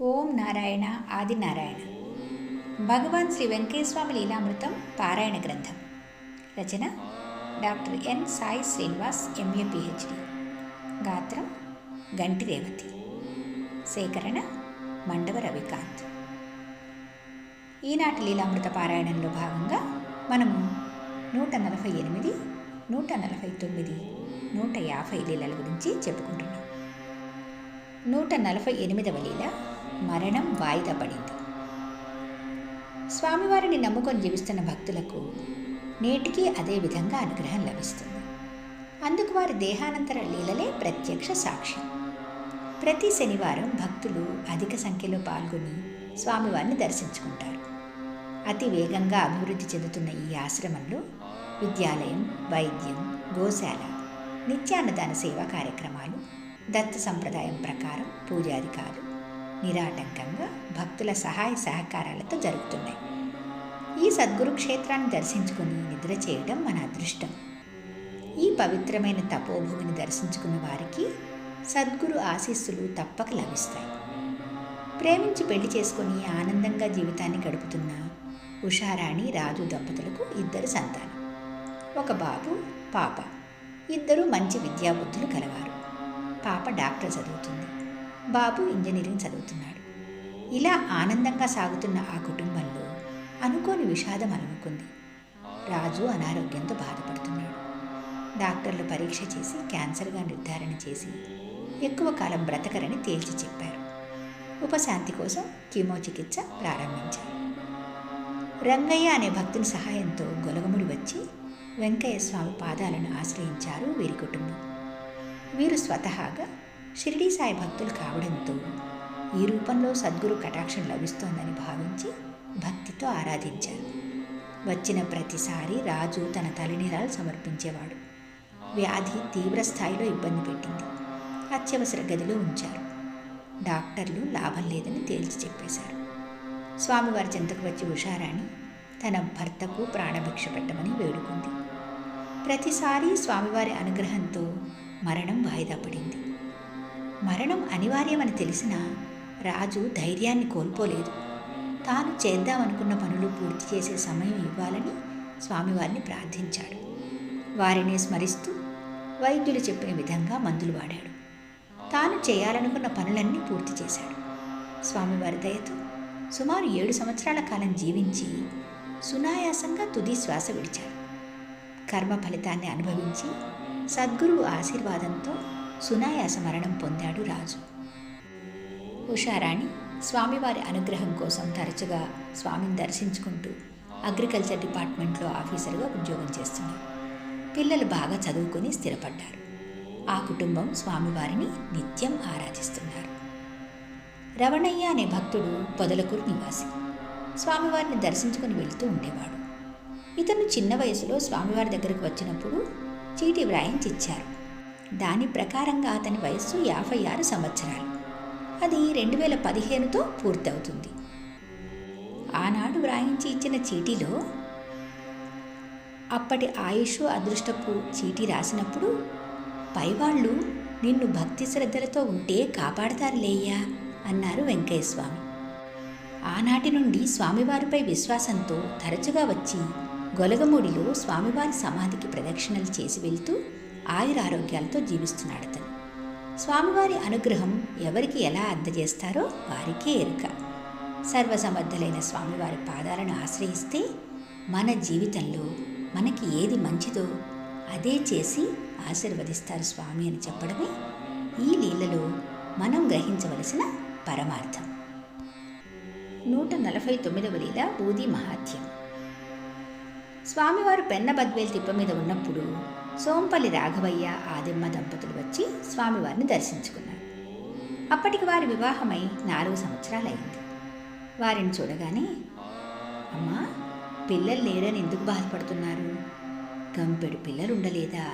ఓం నారాయణ ఆది నారాయణ. భగవాన్ శ్రీ వెంకటేశ్వమి లీలామృతం పారాయణ గ్రంథం. రచన doctor N Sai Srinivas MA PhD. గాత్రం గంటి రేవతి. సేకరణ మండవ రవికాంత్. ఈనాటి లీలామృత పారాయణంలో భాగంగా మనము నూట నలభై ఎనిమిది నూట నలభై తొమ్మిది నూట యాభై లీలల గురించి చెప్పుకుంటున్నాం. నూట నలభై ఎనిమిదవ లీల మరణం వాయిదా పడింది స్వామివారిని నమ్ముకొని జీవిస్తున్న భక్తులకు నేటికి అదే విధంగా అనుగ్రహం లభిస్తుంది. అందుకు వారి దేహానంతర లీలలే ప్రత్యక్ష సాక్ష్యం ప్రతి శనివారం భక్తులు అధిక సంఖ్యలో పాల్గొని స్వామివారిని దర్శించుకుంటారు. అతి వేగంగా అభివృద్ధి చెందుతున్న ఈ ఆశ్రమంలో విద్యాలయం వైద్యం గోశాల నిత్యాన్నదాన సేవా కార్యక్రమాలు దత్త సంప్రదాయం ప్రకారం పూజాధికారులు నిరాటంకంగా భక్తుల సహాయ సహకారాలతో జరుగుతున్నాయి. ఈ సద్గురు క్షేత్రాన్ని దర్శించుకుని నిద్ర చేయడం మన అదృష్టం. ఈ పవిత్రమైన తపోభూమిని దర్శించుకున్న వారికి సద్గురు ఆశీస్సులు తప్పక లభిస్తాయి. ప్రేమించి పెళ్ళి చేసుకొని ఆనందంగా జీవితాన్ని గడుపుతున్న ఉషారాణి రాజు దంపతులకు ఇద్దరు సంతానం. ఒక బాబు పాప. ఇద్దరూ మంచి విద్యాబుద్ధులు కలవారు. పాప డాక్టర్ చదువుతుంది. బాబు ఇంజనీరింగ్ చదువుతున్నాడు. ఇలా ఆనందంగా సాగుతున్న ఆ కుటుంబంలో అనుకోని విషాదం అలుముకుంది. రాజు అనారోగ్యంతో బాధపడుతున్నాడు. డాక్టర్లు పరీక్ష చేసి క్యాన్సర్గా నిర్ధారణ చేసి ఎక్కువ కాలం బ్రతకరని తేల్చి చెప్పారు. ఉపశాంతి కోసం కీమో చికిత్స ప్రారంభించారు. రంగయ్య అనే భక్తుని సహాయంతో గొలగముడి వచ్చి వెంకయ్య స్వామి పాదాలను ఆశ్రయించారు వీరి కుటుంబం. వీరు స్వతహాగా షిరిడీ సాయి భక్తులు కావడంతో ఈ రూపంలో సద్గురు కటాక్షం లభిస్తోందని భావించి భక్తితో ఆరాధించారు. వచ్చిన ప్రతిసారి రాజు తన తలనీరాలు సమర్పించేవాడు. వ్యాధి తీవ్ర స్థాయిలో ఇబ్బంది పెట్టింది. అత్యవసర గదిలో ఉంచారు. డాక్టర్లు లాభం లేదని తేల్చి చెప్పేశారు. స్వామివారి చెంతకు వచ్చి ఉషారాణి తన భర్తకు ప్రాణభిక్ష పెట్టమని వేడుకుంది. ప్రతిసారి స్వామివారి అనుగ్రహంతో మరణం వాయిదా పడింది. మరణం అనివార్యమని తెలిసిన రాజు ధైర్యాన్ని కోల్పోలేదు. తాను చేద్దామనుకున్న పనులు పూర్తి చేసే సమయం ఇవ్వాలని స్వామివారిని ప్రార్థించాడు. వారిని స్మరిస్తూ వైద్యులు చెప్పిన విధంగా మందులు వాడాడు. తాను చేయాలనుకున్న పనులన్నీ పూర్తి చేశాడు. స్వామివారి దయతో సుమారు ఏడు సంవత్సరాల కాలం జీవించి సునాయాసంగా తుది శ్వాస విడిచాడు. కర్మ ఫలితాన్ని అనుభవించి సద్గురువు ఆశీర్వాదంతో సునాయాస మరణం పొందాడు రాజు. ఉషారాణి స్వామివారి అనుగ్రహం కోసం తరచుగా స్వామిని దర్శించుకుంటూ అగ్రికల్చర్ డిపార్ట్మెంట్లో ఆఫీసర్గా ఉద్యోగం చేస్తున్నారు పిల్లలు బాగా చదువుకొని స్థిరపడ్డారు. ఆ కుటుంబం స్వామివారిని నిత్యం ఆరాధిస్తున్నారు. రవణయ్య అనే భక్తుడు పొదలకూరు నివాసి. స్వామివారిని దర్శించుకుని వెళుతూ ఉండేవాడు. ఇతను చిన్న వయసులో స్వామివారి దగ్గరకు వచ్చినప్పుడు చీటి వ్రాయించిచ్చారు దాని ప్రకారంగా అతని వయస్సు యాభై ఆరు సంవత్సరాలు. అది రెండు వేల పదిహేనుతో పూర్తవుతుంది. ఆనాడు వ్రాయించి ఇచ్చిన చీటీలో అప్పటి ఆయుష్ అదృష్టపు చీటీ రాసినప్పుడు పైవాళ్ళు నిన్ను భక్తి శ్రద్ధలతో ఉంటే కాపాడతారులేయ్యా అన్నారు వెంకయ్యస్వామి. ఆనాటి నుండి స్వామివారిపై విశ్వాసంతో తరచుగా వచ్చి గొలగమూడిలో స్వామివారి సమాధికి ప్రదక్షిణలు చేసి వెళ్తూ ఆయురారోగ్యాలతో జీవిస్తున్నాడు అతను. స్వామివారి అనుగ్రహం ఎవరికి ఎలా అందజేస్తారో వారికే ఎరుక. సర్వసమర్థులైన స్వామివారి పాదాలను ఆశ్రయిస్తే మన జీవితంలో మనకి ఏది మంచిదో అదే చేసి ఆశీర్వదిస్తారు స్వామి అని చెప్పడమే ఈ లీలలో మనం గ్రహించవలసిన పరమార్థం. నూట నలభై తొమ్మిదవ లీల బూది మహాత్యం స్వామివారు పెన్న బద్వేల్ తిప్ప మీద ఉన్నప్పుడు సోంపల్లి రాఘవయ్య ఆదిమ్మ దంపతులు వచ్చి స్వామివారిని దర్శించుకున్నారు. అప్పటికి వారి వివాహమై నాలుగు సంవత్సరాలైంది వారిని చూడగానే అమ్మా పిల్లలు లేరని ఎందుకు బాధపడుతున్నారు? గంపెడు పిల్లలు ఉండలేదా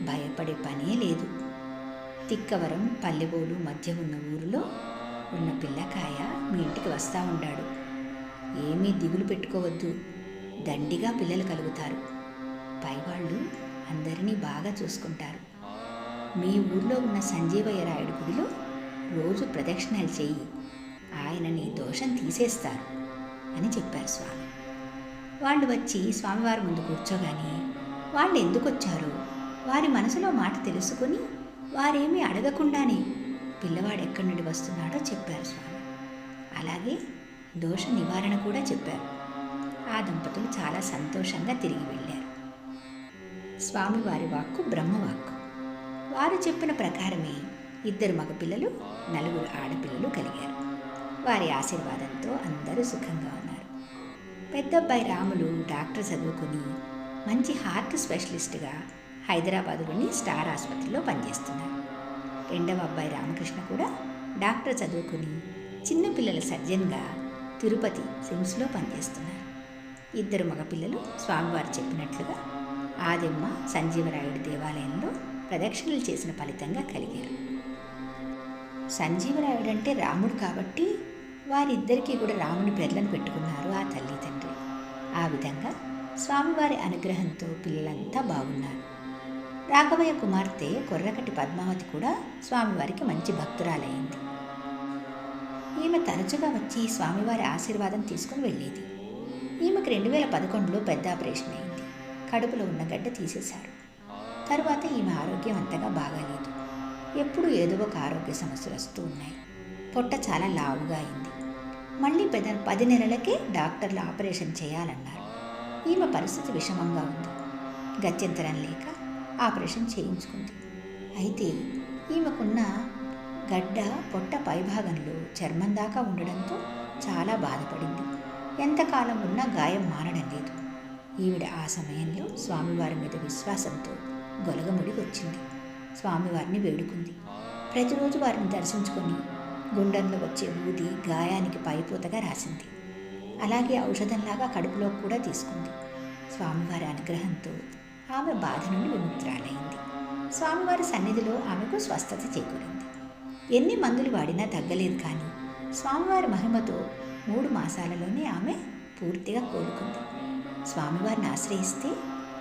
భయపడే పనే లేదు. తిక్కవరం పల్లెబోలు మధ్య ఉన్న ఊరిలో ఉన్న పిల్లకాయ మీ ఇంటికి వస్తూ ఉండాడు. ఏమీ దిగులు పెట్టుకోవద్దు. దండిగా పిల్లలు కలుగుతారు. పైవాళ్ళు అందరినీ బాగా చూసుకుంటారు. మీ ఊర్లో ఉన్న సంజీవయ్య రాయుడు గుడిలో రోజు ప్రదక్షిణలు చేయి. ఆయన నీ దోషం తీసేస్తారు అని చెప్పారు స్వామి. వాళ్ళు వచ్చి స్వామివారి ముందు కూర్చోగానే వాళ్ళు ఎందుకు వచ్చారో వారి మనసులో మాట తెలుసుకుని వారేమీ అడగకుండానే పిల్లవాడు ఎక్కడి నుండి వస్తున్నాడో చెప్పారు స్వామి. అలాగే దోష నివారణ కూడా చెప్పారు. ఆ దంపతులు చాలా సంతోషంగా తిరిగి వెళ్ళారు. స్వామివారి వాక్కు బ్రహ్మవాక్కు. వారు చెప్పిన ప్రకారమే ఇద్దరు మగపిల్లలు నలుగురు ఆడపిల్లలు కలిగారు. వారి ఆశీర్వాదంతో అందరూ సుఖంగా ఉన్నారు. పెద్దబ్బాయి రాములు డాక్టర్ చదువుకుని మంచి హార్ట్ స్పెషలిస్ట్గా హైదరాబాదులోని స్టార్ ఆసుపత్రిలో పనిచేస్తున్నారు. రెండవ అబ్బాయి రామకృష్ణ కూడా డాక్టర్ చదువుకుని చిన్నపిల్లల సర్జన్గా తిరుపతి సిమ్స్లో పనిచేస్తున్నారు. ఇద్దరు మగపిల్లలు స్వామివారు చెప్పినట్లుగా ఆదిమ్మ సంజీవరాయుడి దేవాలయంలో ప్రదక్షిణలు చేసిన ఫలితంగా కలిగారు. సంజీవరాయుడు అంటే రాముడు కాబట్టి వారిద్దరికీ కూడా రాముని పెర్లను పెట్టుకున్నారు ఆ తల్లి తండ్రి. ఆ విధంగా స్వామివారి అనుగ్రహంతో పిల్లలంతా బాగున్నారు. రాఘవయ్య కుమార్తె కొర్రకటి పద్మావతి కూడా స్వామివారికి మంచి భక్తురాలైంది. ఈమె తరచుగా వచ్చి స్వామివారి ఆశీర్వాదం తీసుకుని వెళ్ళేది. ఈమెకు రెండు వేల పదకొండులో పెద్ద ఆపరేషన్ అయింది. కడుపులో ఉన్న గడ్డ తీసేశారు. తరువాత ఈమె ఆరోగ్యం అంతగా బాగాలేదు. ఎప్పుడు ఏదో ఒక ఆరోగ్య సమస్యలు వస్తూ ఉన్నాయి. పొట్ట చాలా లావుగా అయింది. మళ్ళీ పెద పది నెలలకే డాక్టర్లు ఆపరేషన్ చేయాలన్నారు. ఈమె పరిస్థితి విషమంగా ఉంది. గత్యంతరం లేక ఆపరేషన్ చేయించుకుంది. అయితే ఈమెకున్న గడ్డ పొట్ట పైభాగంలో చర్మం దాకా ఉండడంతో చాలా బాధపడింది. ఎంతకాలం ఉన్నా గాయం మానడం లేదు. ఈవిడ ఆ సమయంలో స్వామివారి మీద విశ్వాసంతో గొలగముడి వచ్చింది. స్వామివారిని వేడుకుంది. ప్రతిరోజు వారిని దర్శించుకొని గుండెల్లో వచ్చే ఊది గాయానికి పైపోతగా రాసింది. అలాగే ఔషధంలాగా కడుపులో కూడా తీసుకుంది. స్వామివారి అనుగ్రహంతో ఆమె బాధ నుండి విముక్తురాలైంది. స్వామివారి సన్నిధిలో ఆమెకు స్వస్థత చేకూరింది. ఎన్ని మందులు వాడినా తగ్గలేదు కానీ స్వామివారి మహిమతో మూడు మాసాలలోనే ఆమె పూర్తిగా కోలుకుంది. స్వామివారిని ఆశ్రయిస్తే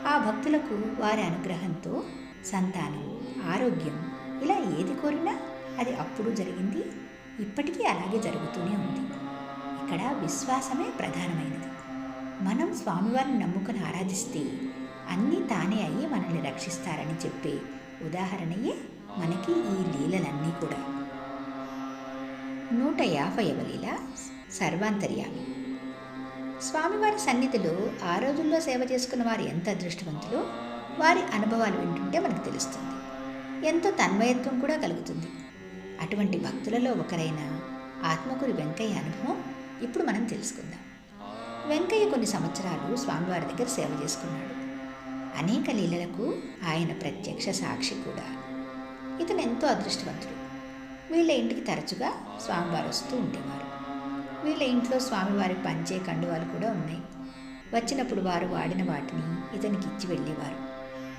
ఆ భక్తులకు వారి అనుగ్రహంతో సంతానం ఆరోగ్యం ఇలా ఏది కోరినా అది అప్పుడు జరిగింది ఇప్పటికీ అలాగే జరుగుతూనే ఉంది. ఇక్కడ విశ్వాసమే ప్రధానమైనది. మనం స్వామివారిని నమ్ముకుని ఆరాధిస్తే అన్నీ తానే అయ్యి మనల్ని రక్షిస్తారని చెప్పే ఉదాహరణయే మనకి ఈ లీలలన్నీ కూడా. నూట యాభైవ లీల సర్వాంతర్యామి. స్వామివారి సన్నిధిలో ఆ రోజుల్లో సేవ చేసుకున్న వారు ఎంత అదృష్టవంతులో వారి అనుభవాలు వింటుంటే మనకు తెలుస్తుంది. ఎంతో తన్మయత్వం కూడా కలుగుతుంది. అటువంటి భక్తులలో ఒకరైన ఆత్మకూరి వెంకయ్య అనుభవం ఇప్పుడు మనం తెలుసుకుందాం. వెంకయ్య కొన్ని సంవత్సరాలు స్వామివారి దగ్గర సేవ చేసుకున్నాడు. అనేక లీలలకు ఆయన ప్రత్యక్ష సాక్షి కూడా. ఇతను ఎంతో అదృష్టవంతుడు. వీళ్ళ ఇంటికి తరచుగా స్వామివారు వస్తూ ఉండేవారు. వీళ్ళ ఇంట్లో స్వామివారి పంచే కండువాలు కూడా ఉన్నాయి. వచ్చినప్పుడు వారు వాడిన వాటిని ఇతనికి ఇచ్చి వెళ్ళేవారు.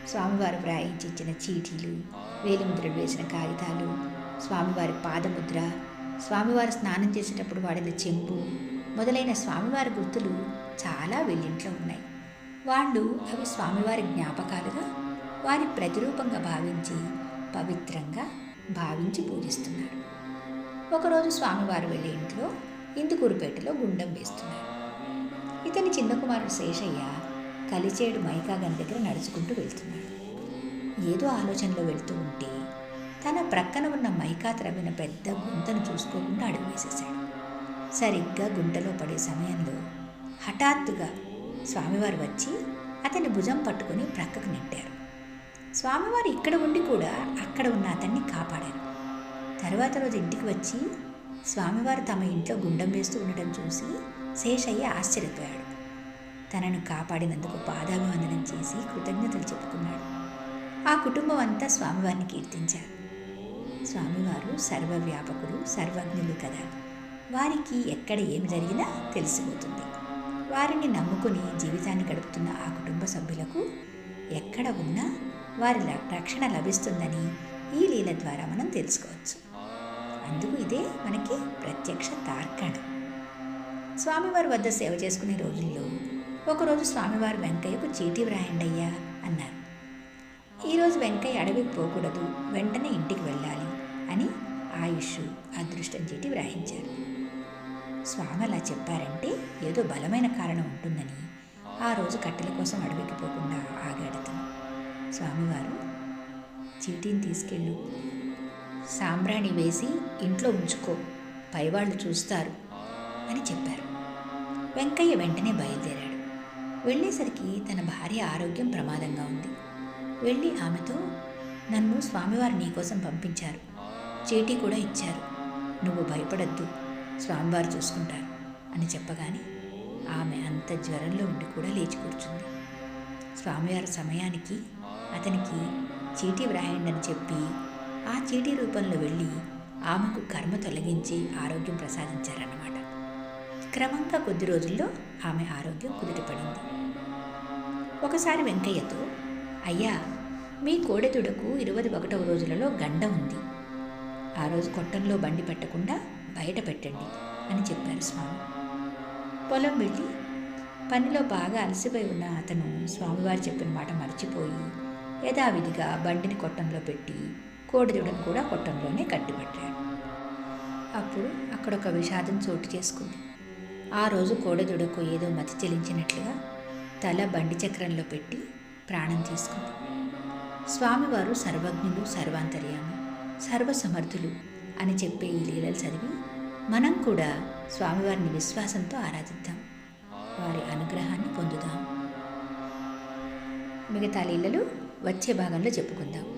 స్వామివారు వ్రాయించి ఇచ్చిన చీటీలు వేలిముద్రలు వేసిన కాగితాలు స్వామివారి పాదముద్ర స్వామివారు స్నానం చేసేటప్పుడు వాడిన చెంబు మొదలైన స్వామివారి గుర్తులు చాలా వీళ్ళింట్లో ఉన్నాయి. వాళ్ళు అవి స్వామివారి జ్ఞాపకాలుగా వారి ప్రతిరూపంగా భావించి పవిత్రంగా భావించి పూజిస్తున్నారు. ఒకరోజు స్వామివారు వెళ్ళే ఇంట్లో ఇందుకూరుపేటలో గుండం వేస్తున్నాడు ఇతని చిన్న కుమారుడు శేషయ్య కలిచేడు మైకాగన్ దగ్గర నడుచుకుంటూ వెళ్తున్నాడు. ఏదో ఆలోచనలో వెళ్తూ ఉంటే తన ప్రక్కన ఉన్న మైకా త్రవ్విన పెద్ద గుంతను చూసుకోకుండా అడుగు వేసేశాడు సరిగ్గా గుంటలో పడే సమయంలో హఠాత్తుగా స్వామివారు వచ్చి అతని భుజం పట్టుకొని ప్రక్కకు నెట్టారు. స్వామివారు ఇక్కడ ఉండి కూడా అక్కడ ఉన్న అతన్ని కాపాడారు. తర్వాత రోజు ఇంటికి వచ్చి స్వామివారు తమ ఇంట్లో గుండం వేస్తూ ఉండడం చూసి శేషయ్య ఆశ్చర్యపోయాడు. తనను కాపాడినందుకు పాదాభివందనం చేసి కృతజ్ఞతలు చెప్పుకున్నాడు. ఆ కుటుంబం అంతా స్వామివారిని కీర్తించారు. స్వామివారు సర్వవ్యాపకుడు సర్వజ్ఞులు కదా. వారికి ఎక్కడ ఏమి జరిగినా తెలిసిపోతుంది. వారిని నమ్ముకుని జీవితాన్ని గడుపుతున్న ఆ కుటుంబ సభ్యులకు ఎక్కడ ఉన్నా వారి రక్షణ లభిస్తుందని ఈ లీల ద్వారా మనం తెలుసుకోవచ్చు. అందుకు ఇదే మనకి ప్రత్యక్ష తార్కాణం. స్వామివారి వద్ద సేవ చేసుకునే రోజుల్లో ఒకరోజు స్వామివారు వెంకయ్యకు చీటీ వ్రాయండయ్యా అన్నారు. ఈరోజు వెంకయ్య అడవికి పోకూడదు వెంటనే ఇంటికి వెళ్ళాలి అని ఆయుష్ అదృష్టం చీటి వ్రాయించారు. స్వామి అలా చెప్పారంటే ఏదో బలమైన కారణం ఉంటుందని ఆ రోజు కట్టెల కోసం అడవికి పోకుండా ఆగాడతను స్వామివారు చీటీని తీసుకెళ్ళు సాంబ్రాణి వేసి ఇంట్లో ఉంచుకో పైవాళ్ళు చూస్తారు అని చెప్పారు. వెంకయ్య వెంటనే బయలుదేరాడు. వెళ్ళేసరికి తన భార్య ఆరోగ్యం ప్రమాదంగా ఉంది. వెళ్ళి ఆమెతో నన్ను స్వామివారు నీకోసం పంపించారు. చీటీ కూడా ఇచ్చారు. నువ్వు భయపడద్దు. స్వామివారు చూసుకుంటారు అని చెప్పగానే ఆమె అంత జ్వరంలో ఉండి కూడా లేచి కూర్చుంది. స్వామివారి సమయానికి అతనికి చీటీ వ్రాయండి అని చెప్పి ఆ చీటీ రూపంలో వెళ్ళి ఆమెకు కర్మ తొలగించి ఆరోగ్యం ప్రసాదించారన్నమాట. క్రమంగా కొద్ది రోజుల్లో ఆమె ఆరోగ్యం కుదిరిపడింది ఒకసారి వెంకయ్యతో అయ్యా మీ కోడెదుడకు ఇరవై ఒకటవ రోజులలో గండ ఉంది. ఆ రోజు కొట్టంలో బండి పెట్టకుండా బయట పెట్టండి అని చెప్పారు స్వామి. పొలం వెళ్ళి పనిలో బాగా అలసిపోయి ఉన్న అతను స్వామివారు చెప్పిన మాట మర్చిపోయి యథావిధిగా బండిని కొట్టంలో పెట్టి కోడిదూడను కూడా కొట్టంలోనే కట్టిపెట్టాడు. అప్పుడు అక్కడ ఒక విషాదం చోటు చేసుకుంది. ఆ రోజు కోడెదుడకు ఏదో మతి చెలించినట్లుగా తల బండి చక్రంలో పెట్టి ప్రాణం తీసుకుంది. స్వామివారు సర్వజ్ఞులు సర్వాంతర్యామి సర్వసమర్థులు అని చెప్పే ఈ లీలలు చదివి మనం కూడా స్వామివారిని విశ్వాసంతో ఆరాధిద్దాం. వారి అనుగ్రహాన్ని పొందుదాం. మిగతా లీలలు వచ్చే భాగంలో చెప్పుకుందాం.